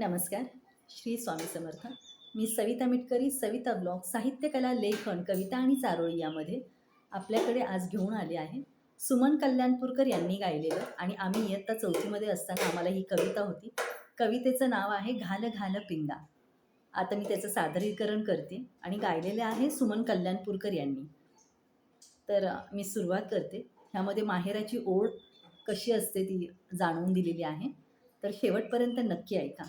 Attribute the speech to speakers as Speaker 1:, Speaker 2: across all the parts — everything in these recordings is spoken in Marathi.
Speaker 1: नमस्कार श्री स्वामी समर्थ. मी सविता मिटकरी सविता ब्लॉग साहित्यकला लेखन कविता आणि चारोळी यामध्ये आपल्याकडे आज घेऊन आले आहे. सुमन कल्याणपूरकर यांनी गायलेलं आणि आम्ही इयत्ता चौथीमध्ये असताना आम्हाला ही कविता होती. कवितेचं नाव आहे घाल घाल पिंगा. आता मी त्याचं सादरीकरण करते आणि गायलेले आहे सुमन कल्याणपूरकर यांनी. तर मी सुरुवात करते. ह्यामध्ये माहेराची ओढ कशी असते ती जाणून दिलेली आहे. तर शेवटपर्यंत नक्की ऐका.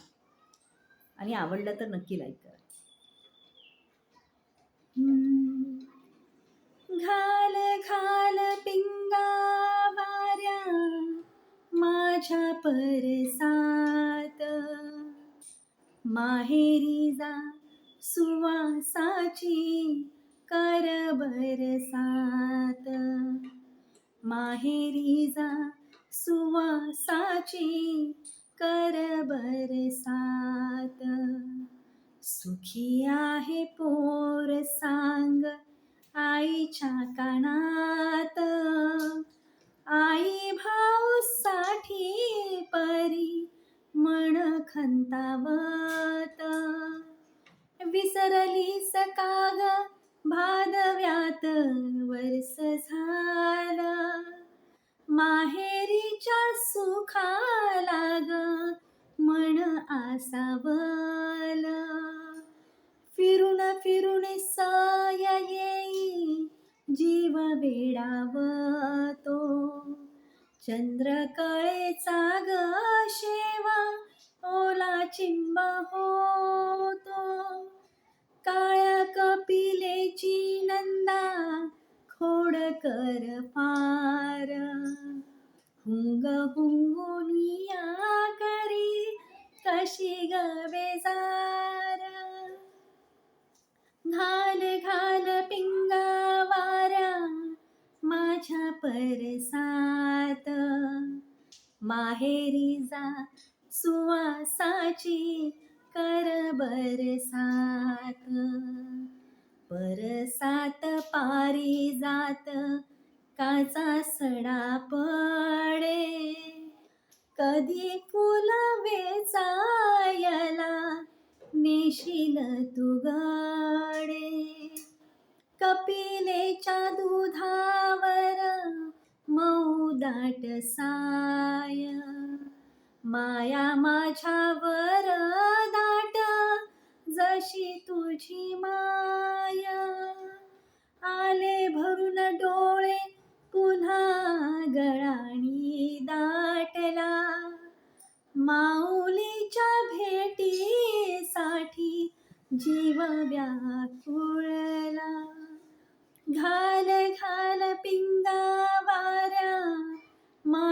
Speaker 1: आणि आवडलं तर नक्की लाईक करा. घाल घाल पिंगा वाऱ्या माझ्या परसात. माहेरी जा सुवासाची कर बरसात माहेरी जा सुवासाची कर बरसात सुखी आहे पोर सांग आईच्या कानात. आई भाऊ साठी परी मन खंतावत. विसरली सकाग भादव्यात वर्ष झालं. माहेरीच्या सुखा लाग मन आसावं. तो चंद्र कळेचा ग शेवा ओला चिंब होतो. काळ्या कपिलेची नंदा खोड कर पार. हुंग हुंगुनिया परसात माहेरी जा सुवासाची कर बरसात. परसात पारी जात काचा सडा पडे. कधी फुलं वेचायला नेशील तुगाडे कपिलेच्या दुधा दाट साय. माया माझ्यावर दाट जशी तुझी माया. आले भरून डोळे पुन्हा गळाणी दाटला. माऊलीच्या भेटीसाठी जीव व्या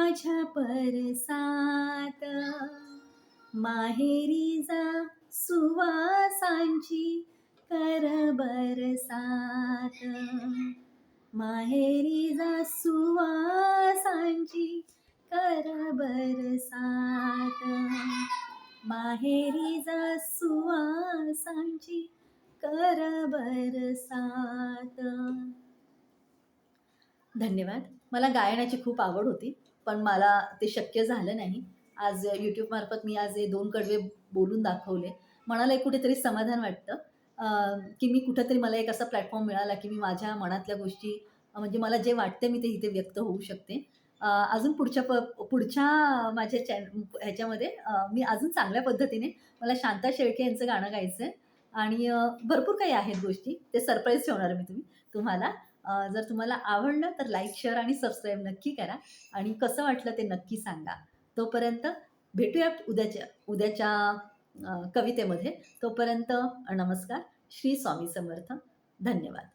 Speaker 1: माझ्या परसात. माहेरी जा सुवासांची कर बरसात. माहेरी जा सुवासांची कर बरसात. माहेरी जा सुवासांची कर बरसात. धन्यवाद. मला गायनाची खूप आवड होती. पण मला ते शक्य झालं नाही. आज यूट्यूबमार्फत मी आज हे दोन कडवे बोलून दाखवले. मनाला एक कुठेतरी समाधान वाटतं. की मी कुठेतरी मला एक असा प्लॅटफॉर्म मिळाला की मी माझ्या मनातल्या गोष्टी म्हणजे मला जे वाटते मी ते इथे व्यक्त होऊ शकते. अजून पुढच्या प पुढच्या माझ्या चॅन ह्याच्यामध्ये मी अजून चांगल्या पद्धतीने मला शांता शेळके यांचं गाणं गायचं आहे आणि भरपूर काही आहेत गोष्टी. ते सरप्राईज ठेवणार मी तुम्ही तुम्हाला. जर तुम्हाला आवडलं तर लाईक शेअर आणि सबस्क्राईब नक्की करा. आणि कसं वाटलं ते नक्की सांगा. तोपर्यंत भेटूया उद्याच्या उद्याच्या कवितेमध्ये. तोपर्यंत नमस्कार. श्री स्वामी समर्थ. धन्यवाद.